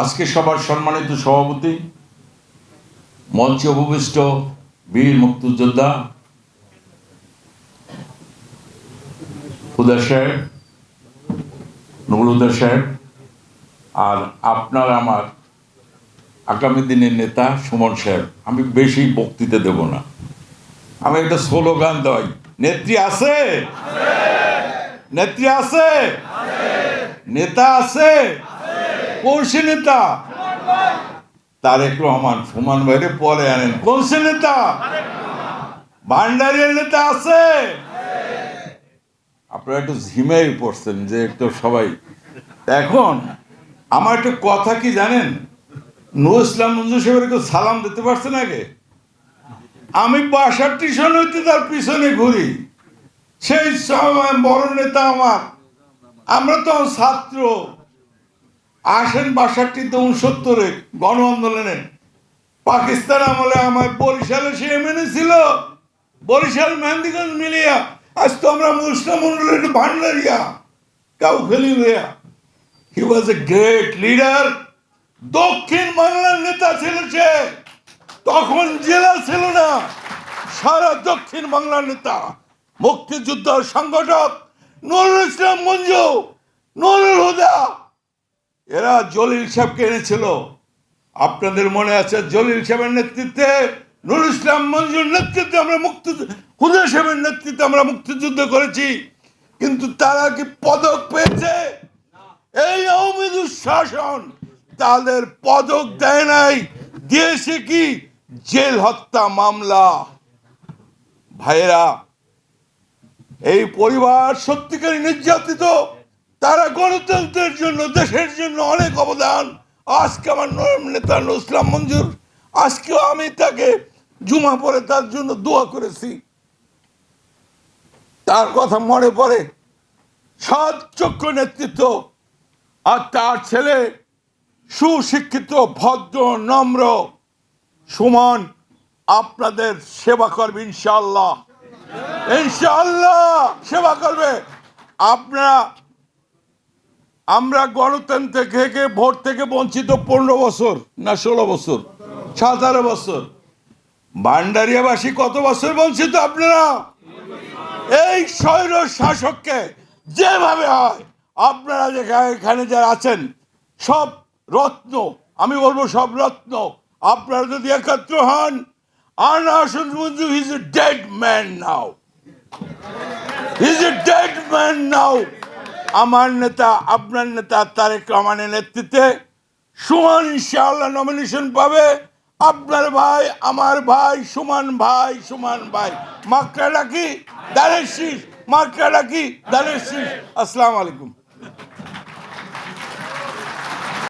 আজকে সবার সম্মানিত সভাপতি, মঞ্চে উপবিষ্ট বীর মুক্তিযোদ্ধা হুদা সাহেব নবুলুদা সাহেব, আর আপনার আমার আগামী দিনের নেতা সুমন সাহেব। আমি বেশি বক্তৃতা দেব না। আমি একটা স্লোগান দেওয়াই। নেত্রী আছে? নেত্রী আছে? নেতা আছে? কোন সে নেতা তারেক রহমান সুমান ভাইরে পরে আনেন। কোন সে নেতা ভান্ডারের নেতা আছে? আপনারা একটু ঝিমেই পড়ছেন, যে একটু সবাই। এখন, আমার একটু কথা কি জানেন? নুর ইসলাম মঞ্জুর সাহেবের কেউ সালাম দিতে পারছেন আগে? আমি বাষট্টি সন হইতে তার পিছনে ঘুরি। সেই সময় বড় নেতা আমার। আমরা তো ছাত্র। আসেন বাষট্টিতে উনসত্তরে গণ আন্দোলনে পাকিস্তান আমলে আমার বরিশালে সে এমএনএ ছিল বরিশাল, মেহেন্দিগঞ্জ মিলিয়া। আজ তো আমরা মুসলিম মন্ডলের ভান্ডারিয়া কাউ ফেলি লইয়া হি ওয়াজ এ গ্রেট লিডার দক্ষিণ বাংলার নেতা ছিল সে। তখন জেলা ছিল না, সারা দক্ষিণ বাংলার নেতা। মুক্তিযুদ্ধ সংগঠক নুরুল ইসলাম মঞ্জু, নুরুল হুদা। এরা জলিল সাহেবকে এনেছিল। আপনাদের মনে আছে জলিল সাহেবের নেতৃত্বে? নুরুল ইসলাম মঞ্জুর নেতৃত্বে আমরা মুক্তি হুদা সাহেবের নেতৃত্বে আমরা মুক্তিযুদ্ধ করেছি। কিন্তু তারা কি পদক পেয়েছে? এই আওয়ামী দুঃশাসন তাদের পদক দেয় নাই। দিয়েছে কি? জেল হত্যা মামলা। ভাইয়েরা, এই পরিবার সত্যিকারী নির্যাতিত। তারা গণতন্ত্রের জন্য, দেশের জন্য অনেক অবদান। আজকে আমার নরম নেতা ইসলাম মঞ্জুর। আজকেও আমি তাকে জুমা পরে তার জন্য দোয়া করেছি। তার কথা মনে পড়ে। সৎ চক্র নেতৃত্ব আর তার ছেলে সুশিক্ষিত, ভদ্র, নম্র। সুমন, আপনাদের সেবা করবে ইনশাআল্লাহ। ইনশাআল্লাহ সেবা করবে। আপনারা আমরা গণতন্ত্র থেকে ভোট থেকে বঞ্চিত পনেরো বছর না ষোলো বছর? সতেরো বছর। ভান্ডারিয়াবাসী কত বছর বঞ্চিত আপনারা? এই স্বৈর শাসককে যেভাবে হয়, আপনারা যেখানে এখানে যারা আছেন, সব রত্ন, আমি বলব সব রত্ন, আপনারা যদি একত্র হন আনাসন Manju is a dead man now is a dead man now আমার নেতা, আপনার নেতা তারেক রহমানের নেতৃত্বে সুমন ইনশাআল্লাহ নমিনেশন পাবে। আপনার ভাই, আমার ভাই, সুমান ভাই, সুমন ভাই। মাকড়া ডাকি দানের শীষ। মাকড়া ডাকি দানের শীষ। আসসালামু আলাইকুম।